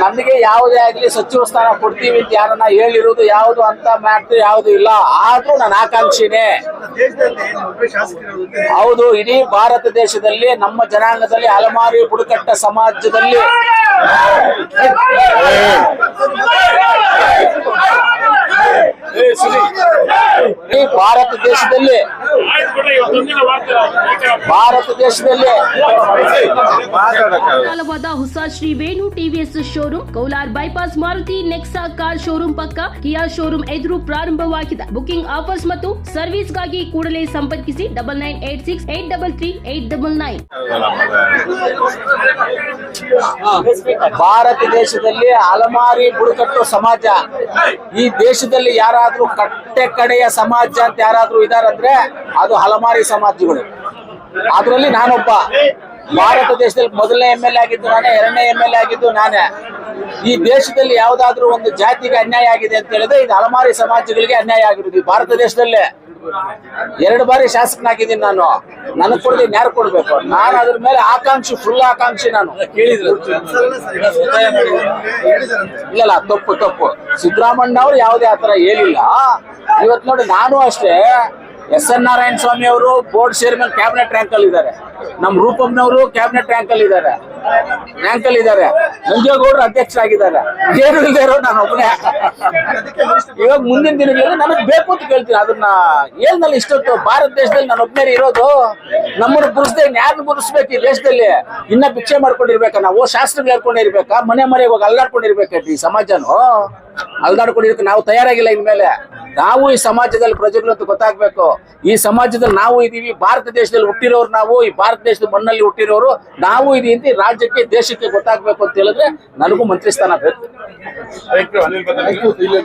ನನಗೆ ಯಾವುದೇ ಆಗ್ಲಿ ಸಚಿವ ಸ್ಥಾನ ಕೊಡ್ತೀವಿ ಅಂತ ಯಾರನ್ನ ಹೇಳಿರುವುದು ಯಾವುದು ಅಂತ ಮ್ಯಾಟ್ರ್ ಯಾವುದು ಇಲ್ಲ. ಆದ್ರೂ ನನ್ನ ಆಕಾಂಕ್ಷಿನೇ. ಹೌದು, ಇಡೀ ಭಾರತ ದೇಶದಲ್ಲಿ ನಮ್ಮ ಜನಾಂಗದಲ್ಲಿ ಅಲಮಾರಿ ಬುಡಕಟ್ಟ ಸಮಾಜದಲ್ಲಿ ಈ ಭಾರತ ದೇಶದಲ್ಲಿ ಭಾರತ ದೇಶದಲ್ಲಿ ಕಾಲವಾದ ಹೊಸ Shri Venu TVS showroom ಕೌಲಾರ್ bypass Maruti Nexa car showroom ಪಕ್ಕ ಕಿಯಾ ಶೋರೂಮ್ ಎದುರು ಪ್ರಾರಂಭವಾಗಿದೆ. ಬುಕಿಂಗ್ ಆಫರ್ಸ್ ಮತ್ತು ಸರ್ವಿಸ್ಗಾಗಿ ಕೂಡಲೇ ಸಂಪರ್ಕಿಸಿ double nine eight six eight double three eight double nine Bharat ದೇಶದಲ್ಲಿ ಅಲಮಾರಿ ಬುಡಕಟ್ಟು ಸಮಾಜ. ಈ ದೇಶದಲ್ಲಿ ಯಾರಾದ್ರೂ ಕಟ್ಟೆ ಕಡೆಯ ಸಮಾಜ ಅಂತ ಯಾರಾದ್ರೂ ಇದಾರಂದ್ರೆ ಅದು ಹಲಮಾರಿ ಸಮಾಜಗಳು. ಅದರಲ್ಲಿ ನಾನೊಬ್ಬ. ಭಾರತ ದೇಶದಲ್ಲಿ ಮೊದಲನೇ ಎಂ ಎಲ್ ಎ ಆಗಿದ್ದು ನಾನೇ, ಎರಡನೇ ಎಂ ಎಲ್ ಎ ಆಗಿದ್ದು ನಾನೇ. ಈ ದೇಶದಲ್ಲಿ ಯಾವ್ದಾದ್ರೂ ಒಂದು ಜಾತಿಗೆ ಅನ್ಯಾಯ ಆಗಿದೆ ಅಂತ ಹೇಳಿದ್ರೆ ಇದು ಹಲಮಾರಿ ಸಮಾಜಗಳಿಗೆ ಅನ್ಯಾಯ ಆಗಿರೋದು. ಈ ಭಾರತ ದೇಶದಲ್ಲೇ ಎರಡು ಬಾರಿ ಶಾಸಕನಾಗಿದ್ದೀನಿ ನಾನು. ನನಗ್ ಕೊಡದೆ ಯಾರು ಕೊಡ್ಬೇಕು? ನಾನು ಅದ್ರ ಮೇಲೆ ಆಕಾಂಕ್ಷಿ ಫುಲ್ ಆಕಾಂಕ್ಷಿ ನಾನು. ಇಲ್ಲಲ್ಲ ತಪ್ಪು ತಪ್ಪು. ಸಿದ್ದರಾಮಣ್ಣ ಅವ್ರು ಯಾವುದೇ ಆತರ ಹೇಳಿಲ್ಲ. ಇವತ್ತು ನೋಡಿ ನಾನು ಅಷ್ಟೇ ಎಸ್ ಎನ್ ನಾರಾಯಣ ಸ್ವಾಮಿ ಅವರು ಬೋರ್ಡ್ ಚೇರ್ಮನ್ ಕ್ಯಾಬಿನೆಟ್ ರ್ಯಾಂಕ್ ಅಲ್ಲಿ ಇದ್ದಾರೆ. ನಮ್ ರೂಪಮ್ನವರು ಕ್ಯಾಬಿನೆಟ್ ರ್ಯಾಂಕ್ ಅಲ್ಲಿ ಇದ್ದಾರೆ. ರ್ಯಾಂಕ್ ಅಲ್ಲಿ ಇದ್ದಾರೆ. ನಂಜೇಗೌಡರು ಅಧ್ಯಕ್ಷರಾಗಿದ್ದಾರೆ. ಏನು ಇಲ್ಲದೆ ಇರೋ ನಾನು ಒಬ್ಬನೇ ಇವಾಗ ಮುಂದಿನ ದಿನಗಳಲ್ಲಿ ನನಗೆ ಬೇಕು ಅಂತ ಕೇಳ್ತೀನಿ. ಅದನ್ನ ಏನಲ್ಲಿ ಇಷ್ಟೊತ್ತು ಭಾರತ ದೇಶದಲ್ಲಿ ನಾನು ಒಬ್ಬನೇ ಇರೋದು. ನಮ್ಮನ್ನು ಗುರುಸ್ದೆ ಯಾರನ್ನು ಗುರುಸ್ಬೇಕು ಈ ದೇಶದಲ್ಲಿ? ಇನ್ನ ಭಿಕ್ಷೆ ಮಾಡ್ಕೊಂಡಿರ್ಬೇಕ ನಾವು? ಶಾಸ್ತ್ರಗಳು ಹೇಳ್ಕೊಂಡಿರ್ಬೇಕಾ? ಮನೆ ಮನೆ ಇವಾಗ ಅಲ್ಲಾಡ್ಕೊಂಡಿರ್ಬೇಕೈತಿ ಈ ಸಮಾಜನು? ಅಲ್ದಾಡ್ಕೊಂಡಿರ್ಬೇಕು ನಾವು ತಯಾರಾಗಿಲ್ಲ ಇನ್ಮೇಲೆ. ನಾವು ಈ ಸಮಾಜದಲ್ಲಿ ಪ್ರಜೆಗಳು ಅಂತ ಗೊತ್ತಾಗ್ಬೇಕು. ಈ ಸಮಾಜದಲ್ಲಿ ನಾವು ಇದೀವಿ ಭಾರತ ದೇಶದಲ್ಲಿ ಹುಟ್ಟಿರೋರು ನಾವು ಈ ಭಾರತ ದೇಶದ ಮಣ್ಣಲ್ಲಿ ಹುಟ್ಟಿರೋರು ನಾವು ಇದೀ ಅಂತ ರಾಜ್ಯಕ್ಕೆ ದೇಶಕ್ಕೆ ಗೊತ್ತಾಗ್ಬೇಕು ಅಂತ ಹೇಳಿದ್ರೆ ನನಗೂ ಮಂತ್ರಿ ಸ್ಥಾನ ಬೇಕು